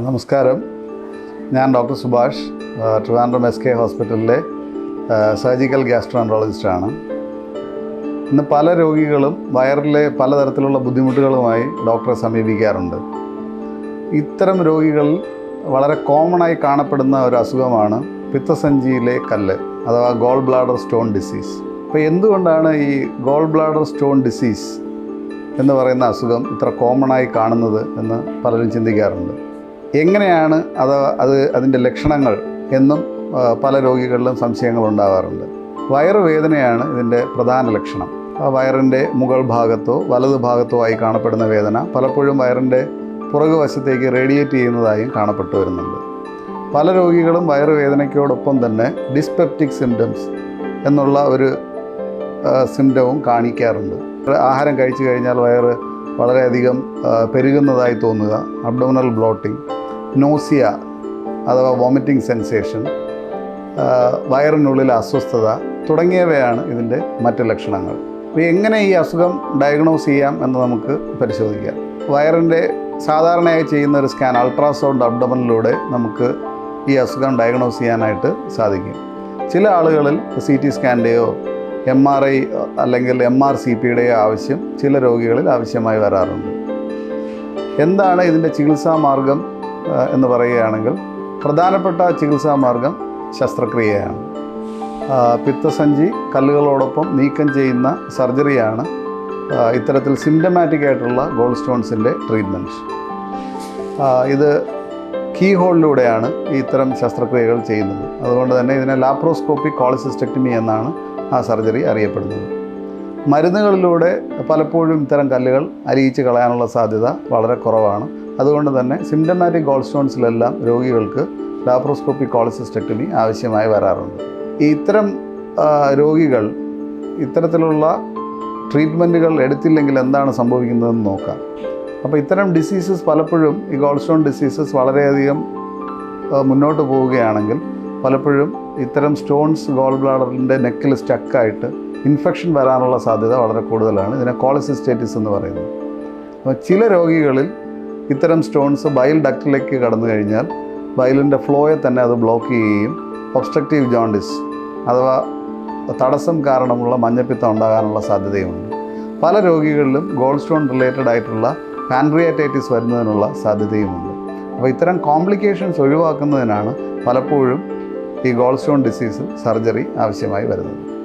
നമസ്കാരം. ഞാൻ doctor Subhash Trivandrum S K ഹോസ്പിറ്റലിലെ സർജിക്കൽ ഗ്യാസ്ട്രോൻട്രോളജിസ്റ്റാണ് ഇന്ന് പല രോഗികളും വയറിലെ പലതരത്തിലുള്ള ബുദ്ധിമുട്ടുകളുമായി ഡോക്ടറെ സമീപിക്കാറുണ്ട്. ഇത്തരം രോഗികൾ വളരെ കോമണായി കാണപ്പെടുന്ന ഒരു അസുഖമാണ് പിത്തസഞ്ചിയിലെ കല്ല് അഥവാ ഗോൾ ബ്ലാഡർ സ്റ്റോൺ ഡിസീസ്. അപ്പോൾ എന്തുകൊണ്ടാണ് ഈ ഗോൾ ബ്ലാഡർ സ്റ്റോൺ ഡിസീസ് എന്ന് പറയുന്ന അസുഖം ഇത്ര കോമണായി കാണുന്നത് എന്ന് പലരും ചിന്തിക്കാറുണ്ട്. എങ്ങനെയാണ് അത് അത് അതിന്റെ ലക്ഷണങ്ങൾ എന്നും പല രോഗികളിലും സംശയങ്ങൾ ഉണ്ടാകാറുണ്ട് വയറുവേദനയാണ് ഇതിന്റെ പ്രധാന ലക്ഷണം. വയറിന്റെ മുകൾ ഭാഗത്തോ വലത് ഭാഗത്തോ ആയി കാണപ്പെടുന്ന വേദന പലപ്പോഴും വയറിന്റെ പുറകു വശത്തേക്ക് റേഡിയേറ്റ് ചെയ്യുന്നതായും കാണപ്പെട്ടു വരുന്നുണ്ട്. പല രോഗികളും വയറുവേദനയ്ക്കോടൊപ്പം തന്നെ ഡിസ്പെപ്റ്റിക് സിംറ്റംസ് എന്നുള്ള ഒരു സിംറ്റവും കാണിക്കാറുണ്ട്. ആഹാരം കഴിച്ചു കഴിഞ്ഞാൽ വയറ് വളരെയധികം പെരുകുന്നതായി തോന്നുക അബ്ഡോമിനൽ ബ്ലോട്ടിംഗ് നോസിയ അഥവാ വോമിറ്റിംഗ് സെൻസേഷൻ വയറിനുള്ളിൽ അസ്വസ്ഥത തുടങ്ങിയവയാണ് ഇതിന്റെ മറ്റ് ലക്ഷണങ്ങൾ. അപ്പോൾ എങ്ങനെ ഈ അസുഖം ഡയഗ്നോസ് ചെയ്യാം എന്ന് നമുക്ക് പരിശോധിക്കാം. വയറിന്റെ സാധാരണയായി ചെയ്യുന്ന ഒരു സ്കാൻ അൾട്രാസൗണ്ട് അബ്ഡമനിലൂടെ നമുക്ക് ഈ അസുഖം ഡയഗ്നോസ് ചെയ്യാനായിട്ട് സാധിക്കും. ചില ആളുകളിൽ സി ടി സ്കാന്റെയോ എം ആർ ഐ അല്ലെങ്കിൽ എം ആർ സി പിയുടെയോ ആവശ്യം ചില രോഗികളിൽ ആവശ്യമായി വരാറുണ്ട്. എന്താണ് ഇതിന്റെ ചികിത്സാ മാർഗം എന്ന് പറയുകയാണെങ്കിൽ പ്രധാനപ്പെട്ട ചികിത്സാ മാർഗം ശസ്ത്രക്രിയയാണ്. പിത്തസഞ്ചി കല്ലുകളോടൊപ്പം നീക്കം ചെയ്യുന്ന സർജറിയാണ് ഇത്തരത്തിൽ സിംറ്റമാറ്റിക് ആയിട്ടുള്ള ഗോൾഡ് സ്റ്റോൺസിന്റെ ട്രീറ്റ്മെന്റ് ഇത് കീ ഹോളിലൂടെയാണ് ഇത്തരം ശസ്ത്രക്രിയകൾ ചെയ്യുന്നത്. അതുകൊണ്ട് തന്നെ ഇതിനെ ലാപ്രോസ്കോപ്പിക് കോളിസിസ്റ്റക്ടമി എന്നാണ് ആ സർജറി അറിയപ്പെടുന്നത്. മരുന്നുകളിലൂടെ പലപ്പോഴും ഇത്തരം കല്ലുകൾ അരിയിച്ച് കളയാനുള്ള സാധ്യത വളരെ കുറവാണ്. അതുകൊണ്ട് തന്നെ സിംറ്റമാറ്റിക് ഗോൾ സ്റ്റോൺസിലെല്ലാം രോഗികൾക്ക് ലാപ്രോസ്കോപ്പിക് കോളസിസ്റ്റക്ടമി ആവശ്യമായി വരാറുണ്ട്. ഈ ഇത്തരം രോഗികൾ ഇത്തരത്തിലുള്ള ട്രീറ്റ്മെന്റുകൾ എടുത്തില്ലെങ്കിൽ എന്താണ് സംഭവിക്കുന്നതെന്ന് നോക്കാം. അപ്പോൾ ഇത്തരം ഡിസീസസ് പലപ്പോഴും ഈ ഗോൾ സ്റ്റോൺ ഡിസീസസ് വളരെയധികം മുന്നോട്ട് പോവുകയാണെങ്കിൽ പലപ്പോഴും ഇത്തരം സ്റ്റോൺസ് ഗോൾ ബ്ലാഡറിന്റെ നെക്കിൽ സ്റ്റക്കായിട്ട് ഇൻഫെക്ഷൻ വരാനുള്ള സാധ്യത വളരെ കൂടുതലാണ്. ഇതിനെ കോളസിസ്റ്റേറ്റിസ് എന്ന് പറയുന്നത് അപ്പോൾ ചില രോഗികളിൽ ഇത്തരം സ്റ്റോൺസ് ബൈൽ ഡക്റ്റിലേക്ക് കടന്നു കഴിഞ്ഞാൽ ബൈലിന്റെ ഫ്ലോയെ തന്നെ അത് ബ്ലോക്ക് ചെയ്യുകയും ഒബ്സ്ട്രക്റ്റീവ് ജോണ്ടിസ് അഥവാ തടസ്സം കാരണമുള്ള മഞ്ഞപ്പിത്തം ഉണ്ടാകാനുള്ള സാധ്യതയുമുണ്ട്. പല രോഗികളിലും ഗോൾ സ്റ്റോൺ റിലേറ്റഡ് ആയിട്ടുള്ള പാൻക്രിയാറ്റൈറ്റിസ് വരുന്നതിനുള്ള സാധ്യതയുമുണ്ട്. അപ്പോൾ ഇത്തരം കോംപ്ലിക്കേഷൻസ് ഒഴിവാക്കുന്നതിനാണ് പലപ്പോഴും ഈ ഗോൾ സ്റ്റോൺ ഡിസീസ് സർജറി ആവശ്യമായി വരുന്നത്.